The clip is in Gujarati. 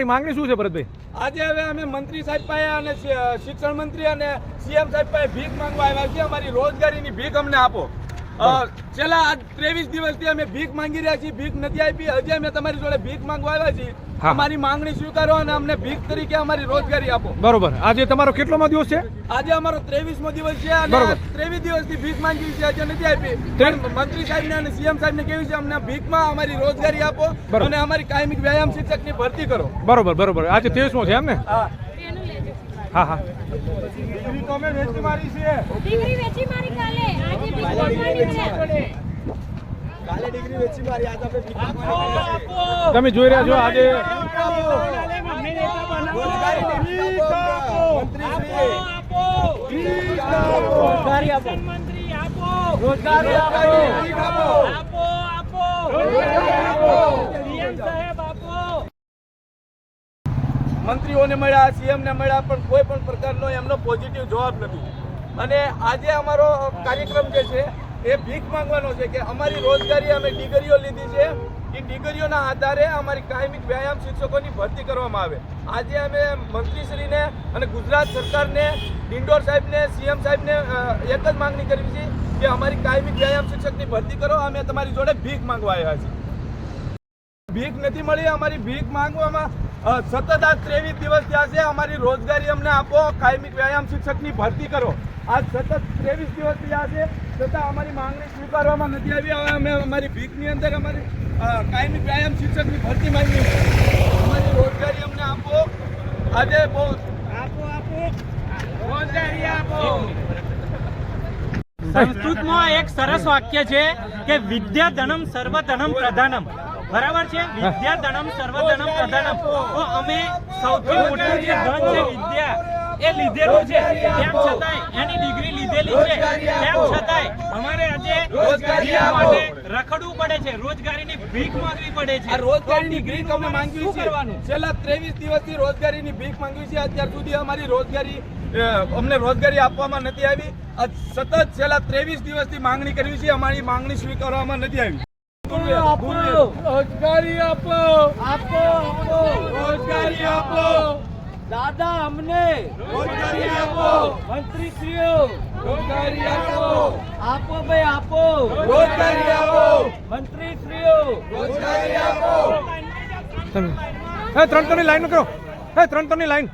તમારી માંગણી શું છે ભરતભાઈ? આજે હવે અમે મંત્રી સાહેબ પાસે અને શિક્ષણ મંત્રી અને સીએમ સાહેબ પાસે ભીખ માંગવા આવ્યા છીએ. અમારી રોજગારીની ભીખ અમને આપો. અ, છેલ્લા ત્રેવીસ દિવસથી અમે ભીખ માંગી રહ્યા છીએ ભીખ નથી આપી. હજી અમે તમારી જોડે ભીખ માંગવા આવ્યા છીએ. અમારી માંગણી સ્વીકારો અને અમને ભીખ તરીકે અમારી રોજગારી આપો. બરોબર. આજે તમારો કેટલોમાં દિવસ છે? આજે અમારો ત્રેવીસમો દિવસ છે અને બરોબર. ત્રેવીસ દિવસથી ભીખ માંગી છે આજે નથી આપી. મંત્રી સાહેબને અને સીએમ સાહેબને કેવું છે? અમને ભીખમાં અમારી રોજગારી આપો બરોબર. અને અમારી કાયમી વ્યાયામ શિક્ષકની ભરતી કરો. બરોબર બરોબર. આજે ત્રેવીસમો છે એમ ને? હા. હા હા. ડિગ્રી તો અમે વેચી મારી છે ડિગ્રી વેચી મારી કાલે. તમે જોઈ રહ્યા છો આજે મંત્રીઓને મળ્યા સીએમ ને મળ્યા, પણ કોઈ પણ પ્રકારનો એમનો પોઝિટિવ જવાબ નથી. અને આજે અમારો કાર્યક્રમ જે છે, એ ભીખ માંગવાનો છે કે અમારી રોજગારી અમે ડિગ્રીઓ લીધી છે. એ ડિગ્રીઓના આધારે અમારી કાયમિક વ્યાયામ શિક્ષકોની ભરતી કરવામાં આવે. આજે અમે મંત્રીશ્રીને અને ગુજરાત સરકારને, ડિંડોર સાહેબને, સીએમ સાહેબને એક જ માંગણી કરવી છે કે અમારી કાયમિક વ્યાયામ શિક્ષકની ભરતી કરો. અમે તમારી જોડે ભીખ માંગવા આવ્યા છીએ. ભીખ નથી મળી, અમારી ભીખ માંગવામાં સતત આ ત્રેવીસ દિવસ થયા છે. અમારી રોજગારી અમને આપો, કાયમિક વ્યાયામ શિક્ષકની ભરતી કરો. આજ સતત ત્રેવીસ દિવસ થયા છે. છતાં અમારી માંગણી સ્વીકારવામાં નથી આવી. હવે અમે અમારી ભીખની અંદર અમારી કાયમી વ્યાયામ શિક્ષકની ભરતી માંગી અમારી રોજગારી અમને આપો. આજે બહુ આપો આપો. રોજગારી આપો. સંસ્કૃતમાં એક સરસ વાક્ય છે કે વિદ્યા ધનમ સર્વ ધનમ પ્રધાનમ. બરાબર છે? વિદ્યા ધનમ સર્વ ધનમ પ્રધાનમ તો અમે સૌથી મોટું જે ધન છે વિદ્યા. એ લીધેલું છે તેમ છતાંય એની ડિગ્રી લીધેલી છે. તેમ છતાંય અમારે આજે રોજગારી માટે રખડવું પડે છે. રોજગારીની ભીખ માંગવી પડે છે. આ રોજગારીની ભીખ અમે માંગવી છે છેલ્લા ત્રેવીસ દિવસથી રોજગારીની ભીખ માંગવી છે અત્યાર સુધી અમારી રોજગારી અમને રોજગારી આપવામાં નથી આવી. સતત છેલ્લા ત્રેવીસ દિવસથી માંગણી કરવી છે. અમારી માંગણી સ્વીકારવામાં નથી આવી. રોજગારી આપો. આપો આપો. દાદા અમને રોજગારી આપો. મંત્રીશ્રીઓ રોજગારી આપો. આપો ભાઈ આપો. રોજગારી આપો. મંત્રીશ્રીઓ રોજગારી આપો. એ ત્રણ ત્રણની લાઈન કરો. એ ત્રણ ત્રણની લાઈન.